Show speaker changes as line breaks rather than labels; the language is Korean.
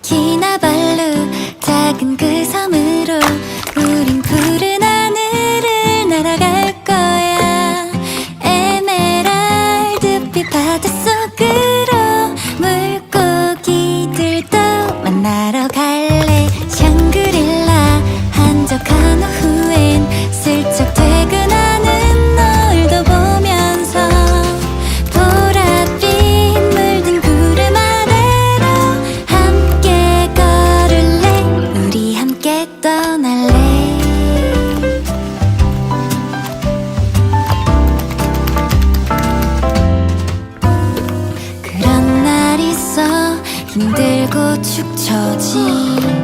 코타키나발루 작은 그 섬으로 우린 푸른 하늘을 날아갈 거야. 에메랄드빛 바닷속으로 힘들고 축 처진